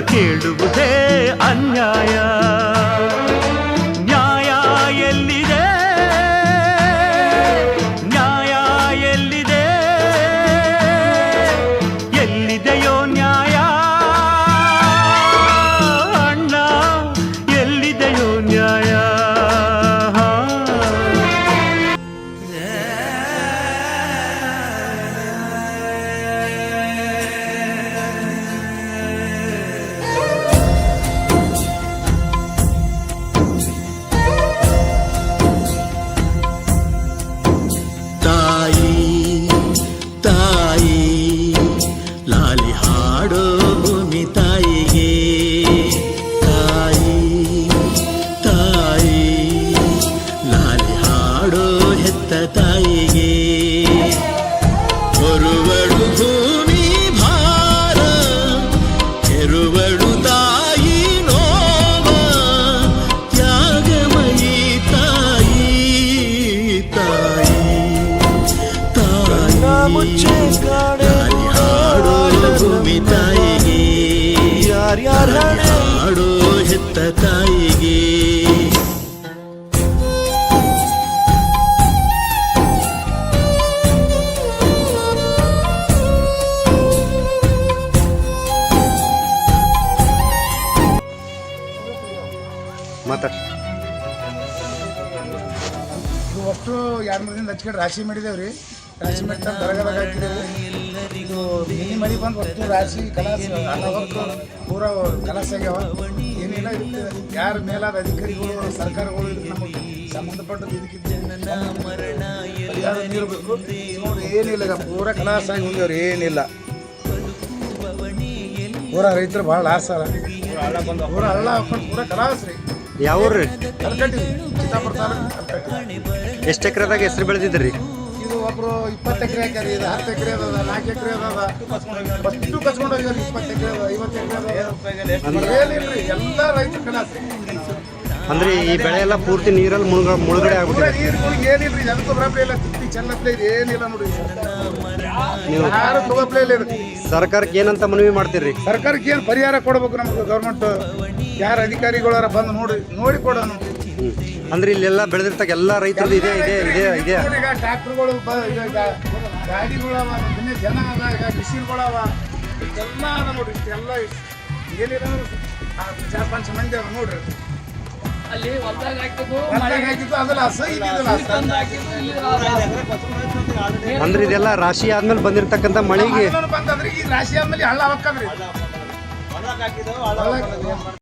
ಕೇಳುವುದೇ ಅನ್ಯಾಯ. ತಾಯಿ ಲಾಲಿ ಹಾಡೋ ಮುಚ್ಚೆ ಹಾಡೋ ಭೂಮಿ ತಾಯಿಗೆ. ಯಾರ್ಯಾರ ಹಾಡೋ ಹೆತ್ತ ತಾಯಿಗೆ. ಮಾತಾಡಿ. ಒಟ್ಟು ಎರಡು ಮೂರು ದಿನ ಹಚ್ಕೊಂಡು ರಾಶಿ ಮಾಡಿದೇವ್ರಿ. ರಾಶಿ ಮಾಡಿ ದರಗದಾಗ ಹಾಕಿದೆವು ಇದು ಮಿನಿ ಮಳಿ ಬಂದು ಒಟ್ಟು ರಾಶಿ ಕಲಾಸ ಪೂರ ಕಲಾಸ ಆಗ್ಯಾವ ಏನಿಲ್ಲ ಯಾರು ಮೇಲಾದ ಅಧಿಕಾರಿಗಳು ಸರ್ಕಾರಗಳು ನಮಗೆ ಸಂಬಂಧಪಟ್ಟದ್ದು ಮರಣ ನೀಡಬೇಕು ನೋಡಿ ಏನಿಲ್ಲ ಈಗ ಪೂರ ಕಲಾಸ ಆಗಿ ಹೋಗ್ಯವ್ರಿ ಏನಿಲ್ಲ. ಪೂರ ರೈತರು ಭಾಳ ಲಾಸ್ ಅಲ್ಲ ಪೂರ ಹಳ್ಳ ಹಾಕೊಂಡು ಪೂರ ಕಲಾಸ ರೀ. ಯಾವ ಊರ್ರಿ ಕಲ್ಕಟ್ಟಿ ಚಿತ್ತಾಪುರ ತಾಲೂಕು ಎಷ್ಟು ಎಕರೆದಾಗ ಹೆಸರು ಬೆಳೆದಿದ್ರಿ ಒಬ್ರು ಇಪ್ಪತ್ತು ಎಕರೆ ಹಾಕ್ಯಾರ ಇದು ಹತ್ತು ಎಕರೆ ಅದ ನಾಲ್ಕು ಎಕರೆ ಅದ ಅಷ್ಟು ಕಚ್ಕೊಂಡು ಹೋಗ್ಯಾರ ಇಪ್ಪತ್ತು ಎಕರೆ ಅದ ಐವತ್ತು ಎಕರೆ ಅದ ಏನಿಲ್ರಿ ಎಲ್ಲ ರೈತರ ಕಲಾಸ ಅಂದ್ರೆ ಈ ಬೆಳೆ ಎಲ್ಲ ಪೂರ್ತಿ ನೀರಲ್ಲಿ ಮುಳುಗ ಮುಳುಗಡೆ ಆಗುತ್ತೆ ಏನಿಲ್ಲ ರೀ ಏನಿಲ್ರಿ ಬರಪ್ಲೇ ಇಲ್ಲ ತಿಪ್ಪಿ ಚೆನ್ನಪ್ಲೇ ಇದೆ ಏನಿಲ್ಲ ನೋಡಿ. ಯಾರು ತಗೋಪ್ಲೇ ಇಲ್ಲ ಸರ್ಕಾರಕ್ಕೆ ಏನಂತ ಮನವಿ ಮಾಡ್ತೀರಿ? ಸರ್ಕಾರಕ್ಕೆ ಏನು ಪರಿಹಾರ ಕೊಡ್ಬೇಕು ನಮ್ಗೆ ಗೌರ್ಮೆಂಟ್? ಯಾರು ಅಧಿಕಾರಿಗಳಾರ ಬಂದು ನೋಡಿ ನೋಡಿ ಕೊಡೋಣ. ಅಂದ್ರೆ ಇಲ್ಲೆಲ್ಲ ಬೆಳೆದಿರ್ತಕ್ಕ ಎಲ್ಲ ರೈತರು ಇದೆ ಇದೆ ಇದೆ ಇದೆ. ನೋಡಿ ಈಗ ಟ್ರ್ಯಾಕ್ಟರ್ಗಳು ಬ ಈಗ ಗಾ- ಜನ ಅದ ಈಗ ಮಿಷಿನ್ಗಳವ. ಎಲ್ಲ ಅದ ನೋಡ್ರಿ ಇಷ್ಟೆಲ್ಲ ಏನಿಲ್ಲ ಅಂದ್ರೆ ಆ ಚಾರ್ ಪಂಚ ಮಂದಿ ಅದ. ನೋಡ್ರಿ ಅಲ್ಲಿ ಹೊಲ್ದಾಗ ಹಾಕಿದ್ದು ಹೊಲ್ದಾಗ ಹಾಕಿದ್ದು ಅದಲ್ಲ ಹಸ ಇದ್ದಿದ್ದಲ್ಲ ಅಂದ್ರೆ ಇದೆಲ್ಲ ರಾಶಿ ಆದ್ಮೇಲೆ ಬಂದಿರತಕ್ಕಂತ ಮಳೆಗೆ. ಬಂತಂದ್ರೆ ಈ ರಾಶಿ ಆದ್ಮೇಲೆ ಹಳ್ಳ ಹೊಕ್ಕದ್ರಿ